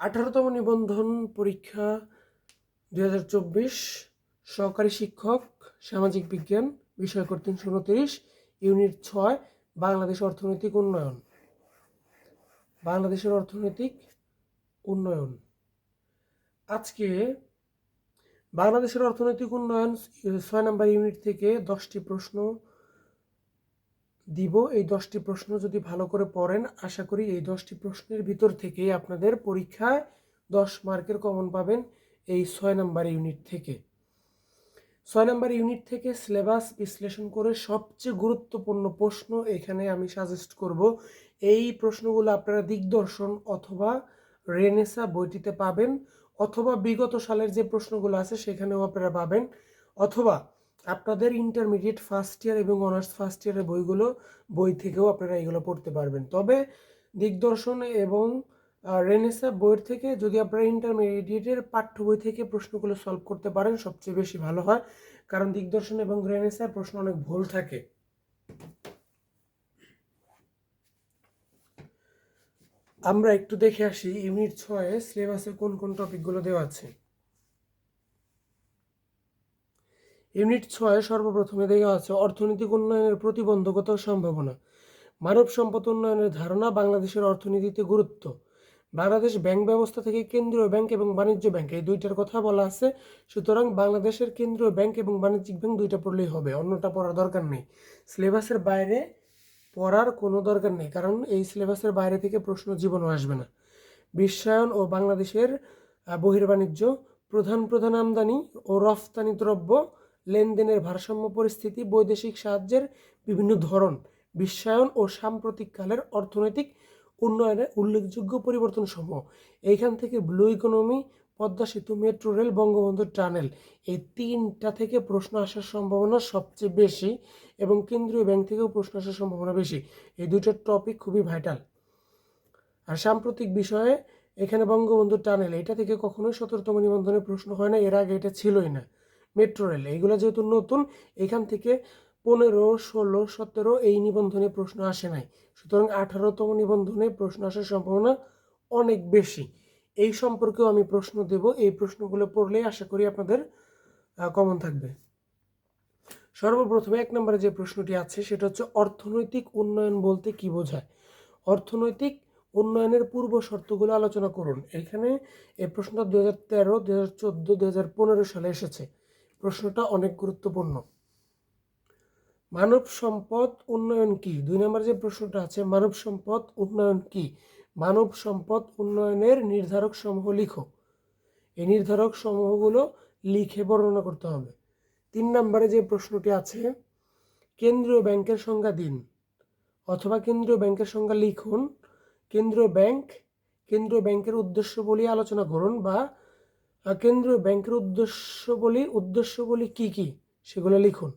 আঠারোতম নিবন্ধন পরীক্ষা দুই হাজার চব্বিশ, সহকারী শিক্ষক, সামাজিক বিজ্ঞান, বিষয় তিনশো ইউনিট ছয়, বাংলাদেশ অর্থনৈতিক উন্নয়ন। বাংলাদেশের অর্থনৈতিক উন্নয়ন। আজকে বাংলাদেশের অর্থনৈতিক উন্নয়ন, ছয় নম্বর ইউনিট থেকে দশটি প্রশ্ন দিব। এই দশটি প্রশ্ন যদি ভালো করে পড়েন, আশা করি এই দশটি প্রশ্নের ভিতর থেকে আপনাদের পরীক্ষায় দশ মার্কের কমন পাবেন এই ছয় নম্বর ইউনিট থেকে। ছয় নম্বর ইউনিট থেকে সিলেবাস বিশ্লেষণ করে সবচেয়ে গুরুত্বপূর্ণ প্রশ্ন এখানে আমি সাজেস্ট করব। এই প্রশ্নগুলো আপনারা দিগদর্শন অথবা রেনেসা বইটিতে পাবেন, অথবা বিগত সালের যে প্রশ্নগুলো আছে সেখানেও আপনারা পাবেন, অথবা আপনাদের ইন্টারমিডিয়েট ফার্স্ট ইয়ার এবং অনার্স ফার্স্ট ইয়ারের বইগুলো, বই থেকেও আপনারা এগুলো পড়তে পারবেন। তবে দিগদর্শন এবং রেনেসা বইয়ের থেকে যদি আপনারা ইন্টারমিডিয়েটের পাঠ্য বই থেকে প্রশ্নগুলো সলভ করতে পারেন, সবচেয়ে বেশি ভালো হয়। কারণ দিগদর্শন এবং রেনেসার প্রশ্ন অনেক ভুল থাকে। আমরা একটু দেখে আসি ইউনিট ছয়ে সিলেবাসে কোন কোন টপিকগুলো দেওয়া আছে? ইউনিট ছয় সর্বপ্রথমে দেওয়া আছে অর্থনৈতিক উন্নয়নের প্রতিবন্ধকতা ও সম্ভাবনা। মানব সম্পদ উন্নয়নের ধারণা বাংলাদেশের অর্থনীতিতে গুরুত্ব। বাংলাদেশ ব্যাংক ব্যবস্থা থেকে কেন্দ্রীয় ব্যাংক এবং বাণিজ্য ব্যাংক এই দুইটার কথা বলা আছে। সুতরাং বাংলাদেশের কেন্দ্রীয় ব্যাংক এবং বাণিজ্যিক ব্যাংক দুইটা পড়লেই হবে, অন্যটা পড়ার দরকার নেই। সিলেবাসের বাইরে পড়ার কোনো দরকার নেই, কারণ এই সিলেবাসের বাইরে থেকে প্রশ্ন জীবনও আসবে না। বিশ্বায়ন ও বাংলাদেশের বহির্বাণিজ্য প্রধান প্রধান আমদানি ও রফতানি দ্রব্য লেনদেনের ভারসাম্য পরিস্থিতি, বৈদেশিক সাহায্যের বিভিন্ন ধরন, বিশ্বায়ন ও সাম্প্রতিককালের অর্থনৈতিক উন্নয়নে উল্লেখযোগ্য পরিবর্তন সমূহ এইখান থেকে ব্লু ইকোনমি, পদ্মা সেতু, মেট্রো রেল, বঙ্গবন্ধু টানেল, এই তিনটা থেকে প্রশ্ন আসার সম্ভাবনা সবচেয়ে বেশি এবং কেন্দ্রীয় ব্যাংক থেকেও প্রশ্ন আসার সম্ভাবনা বেশি। এই দুইটা টপিক খুবই ভাইটাল আর সাম্প্রতিক বিষয়ে এখানে বঙ্গবন্ধু টানেল, এটা থেকে কখনোই সতেরোতম নিবন্ধনের প্রশ্ন হয় না, এর আগে এটা ছিলই না। Metro rail. এইগুলো যেহেতু নতুন, এখান থেকে পনেরো, ষোলো, সতেরো এই নিবন্ধনে প্রশ্ন আসে নাই। সুতরাং আঠারোতম নিবন্ধনে প্রশ্ন আসার সম্ভাবনা অনেক বেশি। এই সম্পর্কেও আমি প্রশ্ন দেব। এই প্রশ্নগুলো পড়লেই আশা করি আপনাদের কমন থাকবে। সর্বপ্রথমে এক নম্বরে যে প্রশ্নটি আছে, সেটা হচ্ছে অর্থনৈতিক উন্নয়ন বলতে কি বোঝায়? অর্থনৈতিক উন্নয়নের পূর্ব শর্তগুলো আলোচনা করুন। এখানে এই প্রশ্নটা দু হাজার তেরো দু হাজার চোদ্দ দু হাজার পনেরো সালে এসেছে। প্রশ্নটা অনেক গুরুত্বপূর্ণ। মানব সম্পদ উন্নয়ন কি? দুই নম্বর যে প্রশ্নটা আছে, মানব সম্পদ উন্নয়ন কি? মানব সম্পদ উন্নয়নের নির্ধারক সমূহ লিখো। এই নির্ধারক সমূহগুলো লিখে বর্ণনা করতে হবে। তিন নম্বরে যে প্রশ্নটি আছে, কেন্দ্রীয় ব্যাংকের সংজ্ঞা দিন অথবা কেন্দ্রীয় ব্যাংকের সংজ্ঞা লিখুন। কেন্দ্রীয় ব্যাংক, কেন্দ্রীয় ব্যাংকের উদ্দেশ্য বলি আলোচনা করুন বা কেন্দ্রীয় ব্যাংকের উদ্দেশ্য বলি উদ্দেশ্য বলি কি কি? সেগুলো লিখুন।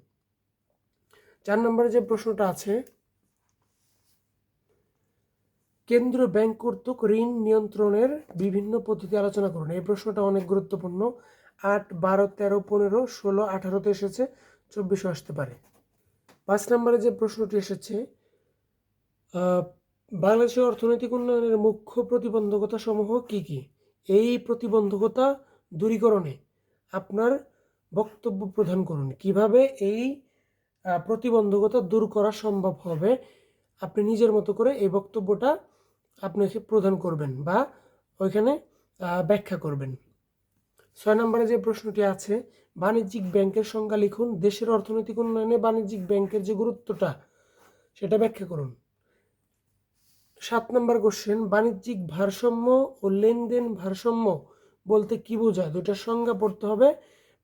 চার নম্বরে যে প্রশ্নটা আছে, কেন্দ্রীয় ব্যাংক কর্তৃক ঋণ নিয়ন্ত্রণের বিভিন্ন পদ্ধতি আলোচনা করুন। এই প্রশ্নটা অনেক গুরুত্বপূর্ণ। আট, বারো, তেরো, পনেরো, ষোলো, আঠারোতে এসেছে, চব্বিশও আসতে পারে। পাঁচ নম্বরে যে প্রশ্নটি এসেছে বাংলাদেশের অর্থনৈতিক উন্নয়নের মুখ্য প্রতিবন্ধকতা সমূহ কি কি? এই প্রতিবন্ধকতা দূরীকরণে আপনার বক্তব্য প্রদান করুন। কীভাবে এই প্রতিবন্ধকতা দূর করা সম্ভব হবে, আপনি নিজের মতো করে এই বক্তব্যটা আপনাকে প্রদান করবেন বা ওইখানে ব্যাখ্যা করবেন। ছয় নম্বরে যে প্রশ্নটি আছে, বাণিজ্যিক ব্যাংকের সংজ্ঞা লিখুন, দেশের অর্থনৈতিক উন্নয়নে বাণিজ্যিক ব্যাংকের যে গুরুত্বটা, সেটা ব্যাখ্যা করুন। সাত নম্বর কোশ্চেন বাণিজ্যিক ভারসাম্য ও লেনদেন ভারসাম্য বলতে কি বোঝায়? দুটার সংজ্ঞা পড়তে হবে।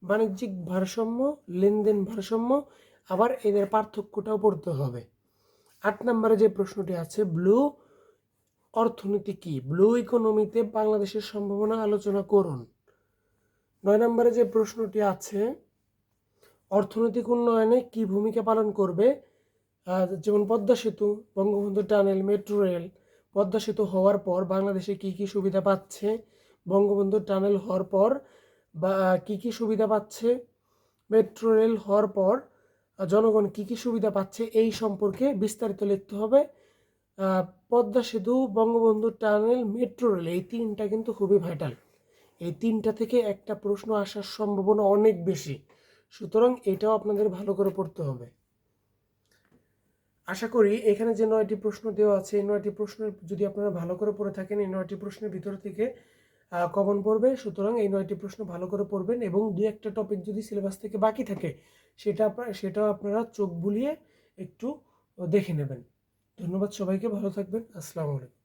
বাণিজ্যিক ভারসাম্য, লেনদেন ভারসাম্য, আবার এদের পার্থক্যটাও পড়তে হবে। আট নম্বরে যে প্রশ্নটি আছে, ব্লু অর্থনীতি কি? ব্লু ইকোনমিতে বাংলাদেশের সম্ভাবনা আলোচনা করুন। নয় নম্বরে যে প্রশ্নটি আছে, অর্থনৈতিক উন্নয়নে কি ভূমিকা পালন করবে? যেমন Padma Setu, Bangabandhu tunnel, metro rail, Padma Setu হওয়ার পর বাংলাদেশে কি কি সুবিধা পাচ্ছে? বঙ্গবন্ধু টানেল হওয়ার পর বা কি কি সুবিধা পাচ্ছে? মেট্রো রেল হওয়ার পর, জনগণ কি কি সুবিধা পাচ্ছে এই সম্পর্কে বিস্তারিত লিখতে হবে। Padma Setu, Bangabandhu tunnel, metro rail এই তিনটা কিন্তু খুবই ভাইটাল এই তিনটা থেকে একটা প্রশ্ন আসার সম্ভাবনা অনেক বেশি। সুতরাং এটাও আপনাদের ভালো করে পড়তে হবে। আশা করি এখানে যে নয়টি প্রশ্ন দেওয়া আছে, এই নয়টি প্রশ্নের যদি আপনারা ভালো করে পড়ে থাকেন, এই নয়টি প্রশ্নের ভিতর থেকে কমন পড়বে? সুতরাং এই নয়টি প্রশ্ন ভালো করে পড়বেন এবং দু একটা টপিক যদি সিলেবাস থেকে বাকি থাকে, সেটা আপনার সেটাও আপনারা চোখ বুলিয়ে একটু দেখে নেবেন। ধন্যবাদ সবাইকে, ভালো থাকবেন। আসসালামু আলাইকুম।